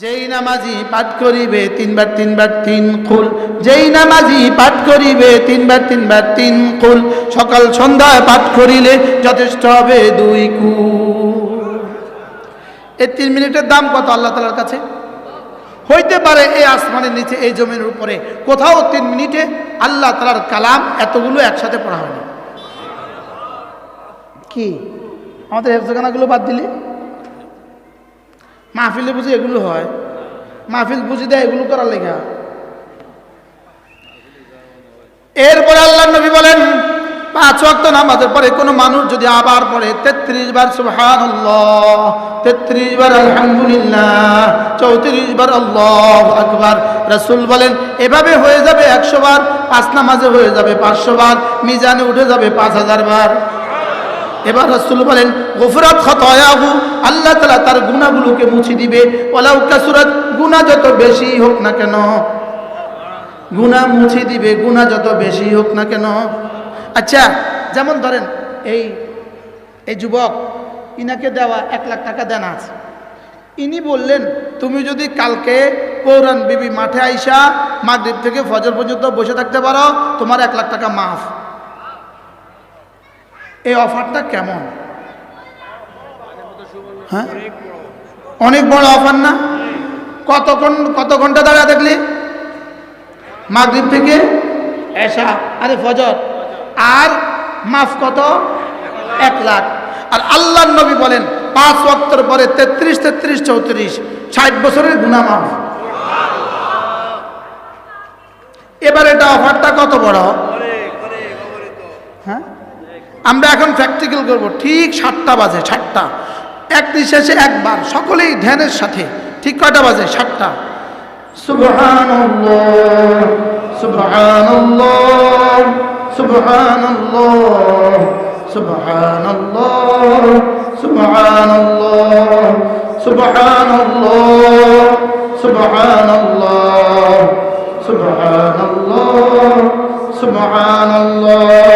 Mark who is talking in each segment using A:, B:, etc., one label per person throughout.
A: যেই নামাজি পাঠ করিবে তিনবার তিনবার, তিন কুল। যেই নামাজি পাঠ করিবে তিনবার তিনবার, তিন কুল। সকাল সন্ধ্যায় পাঠ করিলে যথেষ্ট হবে দুই কুল। এই তিন মিনিটের দাম কত আল্লাহ তালার কাছে? হইতে পারে এই আসমানের নিচে, এই জমিনের উপরে। কোথাও তিন মিনিটে আল্লাহ তালার কালাম এতগুলো একসাথে পড়া হয়নি। কি? আমাদের হেফজখানাগুলো বাদ দিলে? মাহফিলে বুঝি এগুলো হয়। মাহফিল বুঝি দেয় এগুলো করার লেখা এরপরে আল্লাহ নবী বলেন, পাঁচ ওয়াক্ত নামাজের পরে কোনো মানুষ যদি আবার পড়ে, তেত্রিশ বার সুবহান তেত্রিশ বার আলহামদুলিল্লাহ, চৌত্রিশ বার আল্লাহ আকবার। রসুল বলেন, এভাবে হয়ে যাবে একশো বার, পাঁচ নামাজে হয়ে যাবে পাঁচশো বার, মিজানে উঠে যাবে পাঁচ হাজার বার। এবার রসুল বলেন, গফরাত খতয়াহু, আল্লাহ তালা তার গুণাগুলোকে মুছে দিবে। ওলাউ কাসুরাত গুণা যত বেশি হোক না কেন। গুণা মুছে দিবে গুণা যত বেশি হোক না কেন। আচ্ছা যেমন ধরেন, এই এই যুবক, ইনাকে দেওয়া এক লাখ টাকা দেন আছে ইনি বললেন, তুমি যদি কালকে পৌরাণ বিবি মাঠে আইসা, মাগরীব থেকে ফজর পর্যন্ত বসে থাকতে পারো, তোমার এক লাখ টাকা মাফ। এই অফারটা কেমন? হ্যাঁ? অনেক বড় অফার। না? কতক্ষণ কত ঘণ্টা দাঁড়া দেখলি? মাগরীব থেকে এসা আরে ফজর। আর মাফ কত? এক লাখ। আর আল্লাহ নবী বলেন পাঁচ ওয়াক্তর পরে তেত্রিশ তেত্রিশ চৌত্রিশ ষাট বছরের গুণা মাফ। এবার এটা অফারটা কত বড়? আমরা এখন প্র্যাকটিক্যাল করব। ঠিক সাতটা বাজে, সাতটা। এক নিঃশ্বাসে একবার, সকলেই ধ্যানের সাথে। ঠিক কয়টা বাজে? সাতটা। সুবহানাল্লাহ সুবহানাল্লাহ সুবহানাল্লাহ সুবহানাল্লাহ সুবহানাল্লাহ সুবহানাল্লাহ সুবহানাল্লাহ সুবহানাল্লাহ সুবহানাল্লাহ।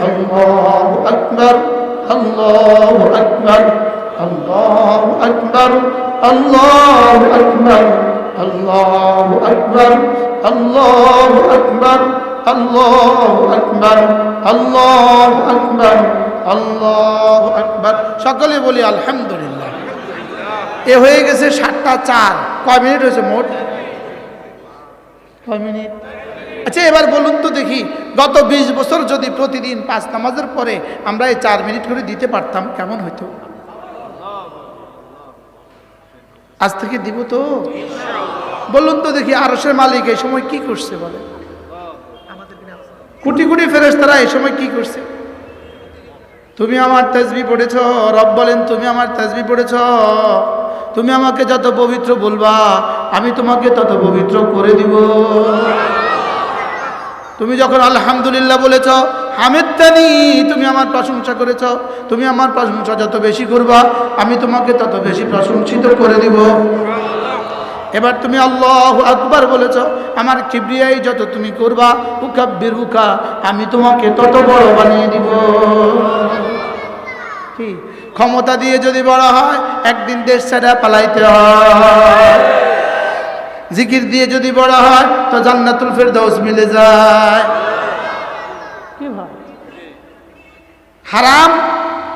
A: الله أكبر الله أكبر الله أكبر الله أكبر الله أكبر الله أكبر الله أكبر الله أكبر الله أكبر সকলে বলি আলহামদুলিল্লাহ এ হয়ে গেছে সাতটা চার কয় মিনিট হয়েছে মোট কয় মিনিট আচ্ছা এবার বলুন তো দেখি, গত বিশ বছর যদি প্রতিদিন পাঁচ নামাজের পরে আমরা এই চার মিনিট করে দিতে পারতাম, কেমন হইতো? আজ থেকে দিব তো? বলুন তো দেখি আরসের মালিক এই সময় কি করছে বলে? কোটি কোটি ফেরেস তারা এই সময় কি করছে? তুমি আমার তেজবি পড়েছ, রব বলেন, তুমি আমার তেজবি পড়েছ। তুমি আমাকে যত পবিত্র বলবা, আমি তোমাকে তত পবিত্র করে দিব। তুমি যখন আলহামদুলিল্লাহ বলেছ হামেদানি তুমি আমার প্রশংসা করেছ। তুমি আমার প্রশংসা যত বেশি করবা, আমি তোমাকে তত বেশি প্রশংসিত করে দিব। এবার তুমি আল্লাহ আকবার বলেছ, আমার কিবরিয়াই যত তুমি করবা উকা আমি তোমাকে তত বড় বানিয়ে দিব। কি? ক্ষমতা দিয়ে যদি বড় হয়, একদিন দেশ ছাড়া পালাইতে হয়। জিকির দিয়ে যদি বড় হয় তো জান্নাতুল ফেরদাউস মিলে যায়। কি হয় হারাম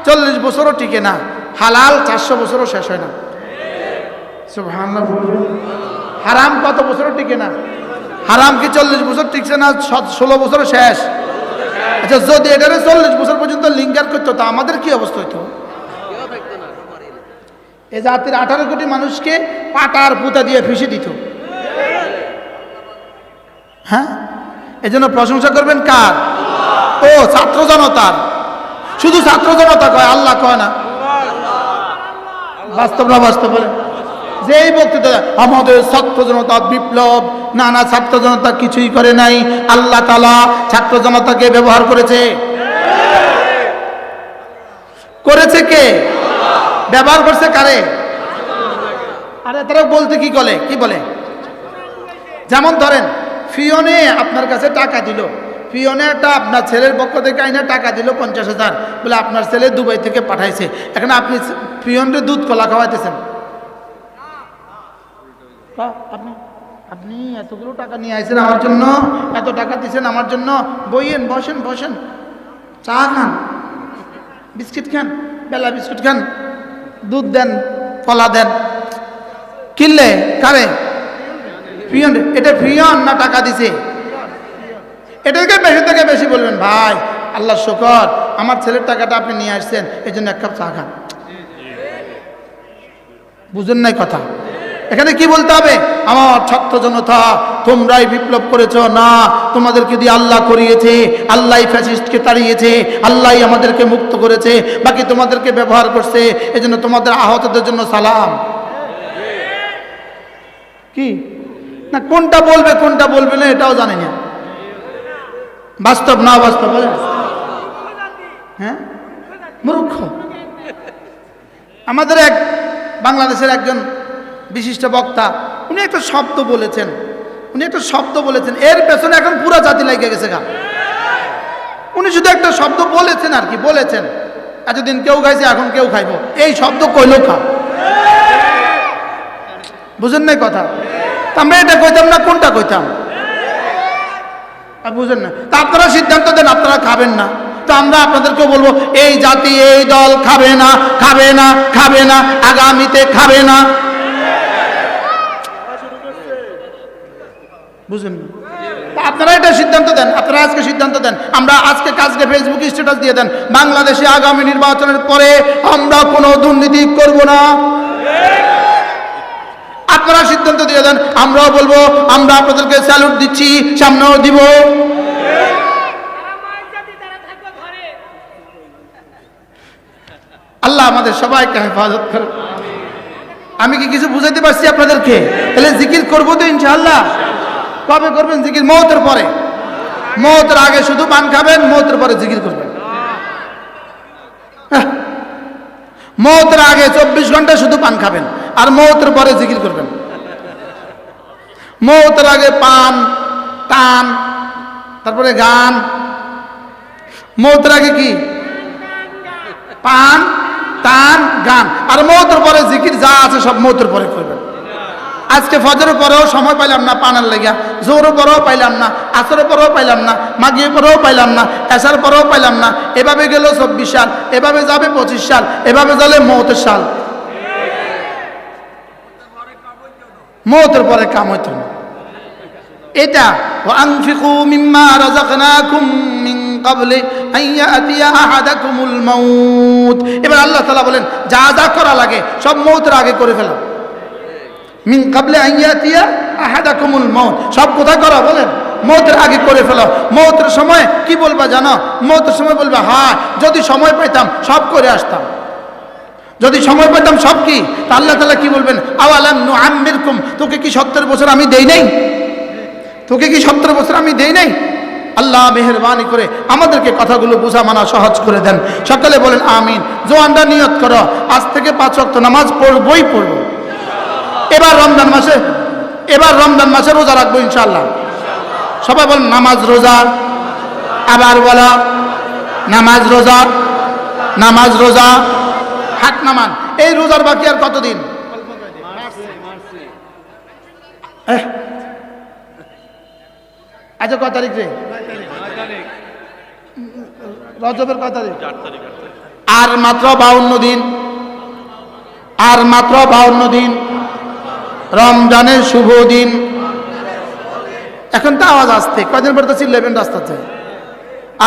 A: চল্লিশ বছরও টিকে না হালাল চারশো বছরও শেষ হয় না। হারাম কত বছরও টিকে না? হারাম কি চল্লিশ বছর টিকছে না ষোলো বছর শেষ? আচ্ছা যদি এটারে চল্লিশ বছর পর্যন্ত লিঙ্গার করতো তা আমাদের কি অবস্থা হইতো? এ জাতির আঠারো কোটি মানুষকে পাটার পুতা দিয়ে ফিসে দিত। হ্যাঁ? এজন্য প্রশংসা করবেন কার? ও, ছাত্র জনতার। শুধু ছাত্র জনতা কয়, আল্লাহ কয় না। বাস্তব না বাস্তব বলে যে এই বক্তৃতা আমাদের ছাত্র জনতা বিপ্লব। না না, ছাত্র জনতা কিছুই করে নাই। আল্লাহ তালা ছাত্র জনতাকে ব্যবহার করেছে। করেছে কে? ব্যবহার করছে কারে? আরে, তারা বলতে কি বলে? কি বলে? যেমন ধরেন ফিওনে আপনার কাছে টাকা দিল। একটা আপনার ছেলের পক্ষ থেকে আইনা টাকা দিল পঞ্চাশ হাজার। বলে আপনার ছেলে দুবাই থেকে পাঠাইছে। এখন আপনি ফিওনরে দুধ কলা খাওয়াইতেছেন। আপনি আপনি এতগুলো টাকা নিয়ে আইছেন আমার জন্য, এত টাকা দিয়েছেন আমার জন্য। বইয়েন, বসেন বসেন। চা খান, বিস্কিট খান, বেলা বিস্কুট খান, দুধ দেন, কলা দেন। কিনলে, কারে? পিয়ন এটা পিয়ন না টাকা দিছে? এটাকে বেশি থেকে বেশি বলবেন, ভাই, আল্লাহ শকর, আমার ছেলের টাকাটা আপনি নিয়ে আসছেন এই জন্য এক কাপ চা খান। বুঝেন নাই কথা? এখানে কি বলতে হবে? আমার ছাত্র জনতা, তোমরাই বিপ্লব করেছ, না, তোমাদেরকে দিয়ে আল্লাহ করিয়েছে, আল্লাহ ফ্যাসিস্টকে তাড়িয়েছে, আল্লাহ আমাদেরকে মুক্ত করেছে, বাকি তোমাদেরকে ব্যবহার করছে, এজন্য তোমাদের আহতদের জন্য সালাম। কি? না, কোনটা বলবে কোনটা বলবে না, এটাও জানি না। বাস্তব না বাস্তব হ্যাঁ? মূর্খ। আমাদের এক, বাংলাদেশের একজন বিশিষ্ট বক্তা, উনি একটা শব্দ বলেছেন। উনি একটা শব্দ বলেছেন, এর পেছনে এখন পুরো জাতি লেগে গেছে গা। উনি শুধু একটা শব্দ বলেছেন আর কি, বলেছেন। এতদিন কেউ খাইছে এখন কেউ খাইব। এই শব্দ কইলেও খা বুঝেন নাই কথা? আমরা এটা কইতাম না, কোনটা কইতাম? বুঝেন না। তা আপনারা সিদ্ধান্ত দেন, আপনারা খাবেন না। তো আমরা আপনাদেরকে বলব, এই জাতি, এই দল খাবে না খাবে না খাবে না, আগামীতে খাবে না। বুঝেন না? আপনারা এটা সিদ্ধান্ত দেন, আপনারা আজকে সিদ্ধান্ত দেন। আমরা আজকে কাজকে ফেসবুক স্ট্যাটাস দিয়ে দেন। বাংলাদেশে আগামী নির্বাচনের পরে আমরা কোনো দুর্নীতি করব না। আপনারা সিদ্ধান্ত দিয়ে দেন। আমরাও বলব, আমরা আপনাদেরকে স্যালুট দিচ্ছি, সামনেও দিব। আল্লাহ আমাদের সবাইকে হেফাজত করে আমি কি কিছু বুঝাইতে পারছি আপনাদেরকে? তাহলে জিকির করব তো ইনশাআল্লাহ। কবে করবেন জিকির? মৌতের পরে। মৌতের আগে শুধু পান খাবেন, মৌতের পরে জিকির করবেন। হ্যাঁ। মৌতের আগে চব্বিশ ঘণ্টা শুধু পান খাবেন, আর মৌতের পরে জিকির করবেন। মৌতের আগে পান, টান, তারপরে গান। মৌতের আগে কি? পান, টান, গান। আর মৌতের পরে জিকির যা আছে সব মৌতের পরে করবেন। আজকে ফজরের পরেও সময় পাইলাম না পানার লেগা জোরের পরেও পাইলাম না, আসরের পরেও পাইলাম না মাগিয়ে পরেও পাইলাম না এসার পরেও পাইলাম না। এভাবে গেল চব্বিশ সাল, এভাবে যাবে পঁচিশ সাল, এভাবে যাবে মৌতের সাল। মৌতের পরে কাম হইতো না এটা وأنفقوا مما رزقناكم من قبل أن يأتي أحدكم الموت এবার আল্লাহ তাআলা বলেন যা যা করা লাগে সব মৌতের আগে করে ফেলো মিন কাবলে আইয়াতিয়া আহাদাকুমুল মৌত সব কোথায় করা বলেন মৌতের আগে করে ফেলো মৌতের সময় কি বলবা জানো মৌতের সময় বলবা হ্যাঁ যদি সময় পাইতাম সব করে আসতাম যদি সময় পেতাম সব কি? তা আল্লাহ তালা কি বলবেন? আওয়ালাম নু আমিরকুম তোকে কি সত্তর বছর আমি দেই নাই? তোকে কি সত্তর বছর আমি দেই নাই? আল্লাহ মেহরবানি করে আমাদেরকে কথাগুলো বোঝা মানা সহজ করে দেন। সকালে বলেন, আমিন। জোয়ানরা নিয়ত করো, আজ থেকে পাঁচ ওয়াক্ত নামাজ পড়বই পড়ব। এবার রমজান মাসে, এবার রমজান মাসে রোজা রাখব ইনশাল্লাহ সবাই বলেন, নামাজ রোজা, আবার বলা, নামাজ রোজা নামাজ রোজা। হাত নামান এই রোজার বাকি আর কতদিন। আচ্ছা কয় তারিখ রে? রজবের কয় তারিখ? আর মাত্র বাউন্ন দিন। আর মাত্র বাউন্ন দিন। রমজানের শুভ দিন। এখন তো আওয়াজ আসতে কয়দিন পরে তো চিল্লাবেন রাস্তাতে?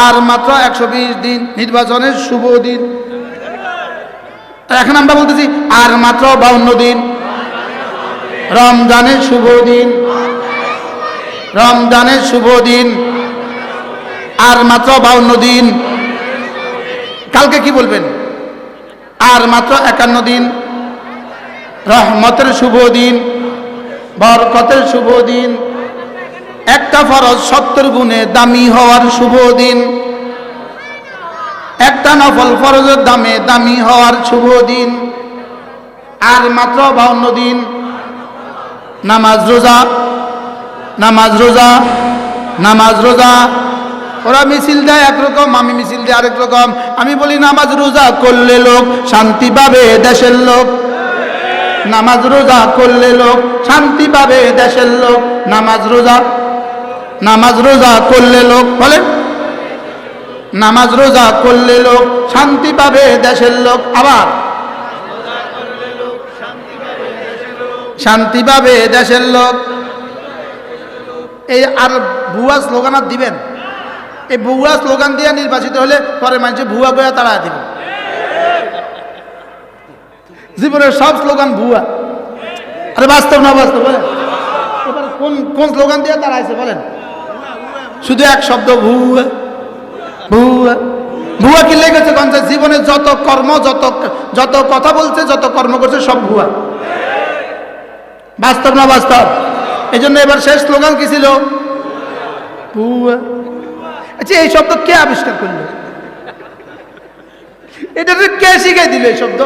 A: আর মাত্র একশো বিশ দিন। নির্বাচনের শুভ দিন। এখন আমরা বলতেছি, আর মাত্র বাউন্ন দিন। রমজানের শুভ দিন। রমজানের শুভ দিন। আর মাত্র বাউন্ন দিন। কালকে কি বলবেন? আর মাত্র একান্ন দিন। রহমতের শুভ দিন। বরকতের শুভ দিন। একটা ফরজ সত্তর গুণে দামি হওয়ার শুভ দিন। একটা নফল ফরজের দামে দামি হওয়ার শুভ দিন। আর মাত্র বাউন্ন দিন। নামাজ রোজা নামাজ রোজা নামাজ রোজা। ওরা মিছিল দেয় একরকম, আমি মিছিল দিই আরেক রকম। আমি বলি, নামাজ রোজা করলে লোক শান্তি পাবে দেশের লোক। নামাজ রোজা করলে লোক শান্তি পাবে দেশের লোক। নামাজ রোজা নামাজ রোজা করলে লোক, বলেন। নামাজ রোজা করলে লোক শান্তি পাবে দেশের লোক আবার। শান্তি পাবে দেশের লোক। এই আর ভুয়া স্লোগান আর দিবেন? এই ভুয়া স্লোগান দিয়ে নির্বাচিত হলে পরে মানুষ ভুয়া বইয়া তারা দিবে। জীবনের সব স্লোগান ভুয়া। আরে বাস্তব না বাস্তব, বলেন? কোন কোন স্লোগান দিয়ে তারা আছে বলেন? শুধু এক শব্দ, ভুয়া। ভুয়া। ভুয়া কি লেগেছে গঞ্জে জীবনে যত কর্ম, যত যত কথা বলছে, যত কর্ম করছে, সব ভুয়া। বাস্তব না বাস্তব? এই জন্য এবার শেষ স্লোগান কি ছিল? ভুয়া। আচ্ছা এই শব্দ কে আবিষ্কার করল? এটা তো কে শিখাই দিল এই শব্দ?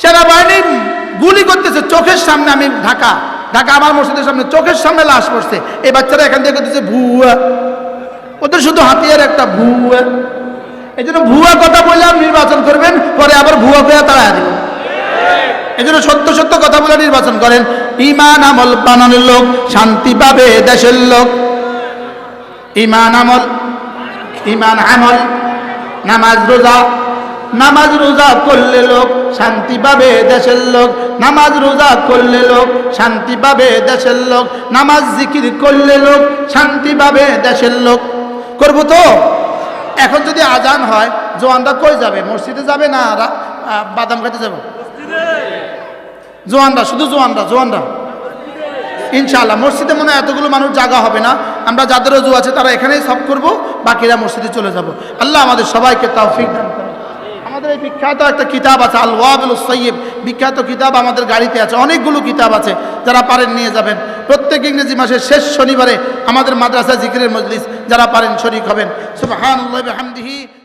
A: সেনাবাহিনী। গুলি করতেছে, চোখের সামনে আমি ঢাকা ঢাকা আমার মসজিদের সামনে, চোখের সামনে লাশ পড়ছে। এই বাচ্চারা এখান থেকে করতেছে, ভুয়া। ওদের শুধু হাতিয়ার একটা, ভুয়া। এই জন্য ভুয়া কথা বলে নির্বাচন করবেন, পরে আবার ভুয়া ভুয়া তাড়া দিবেন। এই জন্য সত্য সত্য কথা বলে নির্বাচন করেন। ইমান আমল বানানোর লোক, শান্তি পাবে দেশের লোক। ইমান আমল ইমান আমল, নামাজ রোজা নামাজ রোজা করলে লোক শান্তি পাবে দেশের লোক। নামাজ রোজা করলে লোক শান্তি পাবে দেশের লোক। নামাজ জিকির করলে লোক শান্তি পাবে দেশের লোক। করব তো? এখন যদি আজান হয়, জোয়ানরা কই যাবে? মসজিদে যাবে না বাদাম খেতে যাবে? জোয়ানরা, শুধু জোয়ানরা জোয়ানরা। ইনশাআল্লাহ, মসজিদে মনে এতগুলো মানুষ জাগা হবে না। আমরা যাদের অজু আছে তারা এখানেই সব করব, বাকিরা মসজিদে চলে যাব। আল্লাহ আমাদের সবাইকে তৌফিক দান করেন। আমাদের এই বিখ্যাত একটা কিতাব আছে আল ওয়াবুল সৈয়ব। বিখ্যাত কিতাব আমাদের গাড়িতে আছে, অনেকগুলো কিতাব আছে, যারা পারেন নিয়ে যাবেন। প্রত্যেক ইংরেজি মাসের শেষ শনিবারে আমাদের মাদ্রাসা জিকিরের মজলিস, যারা পারেন শরিক হবেন। সুবহানাল্লাহি ওয়া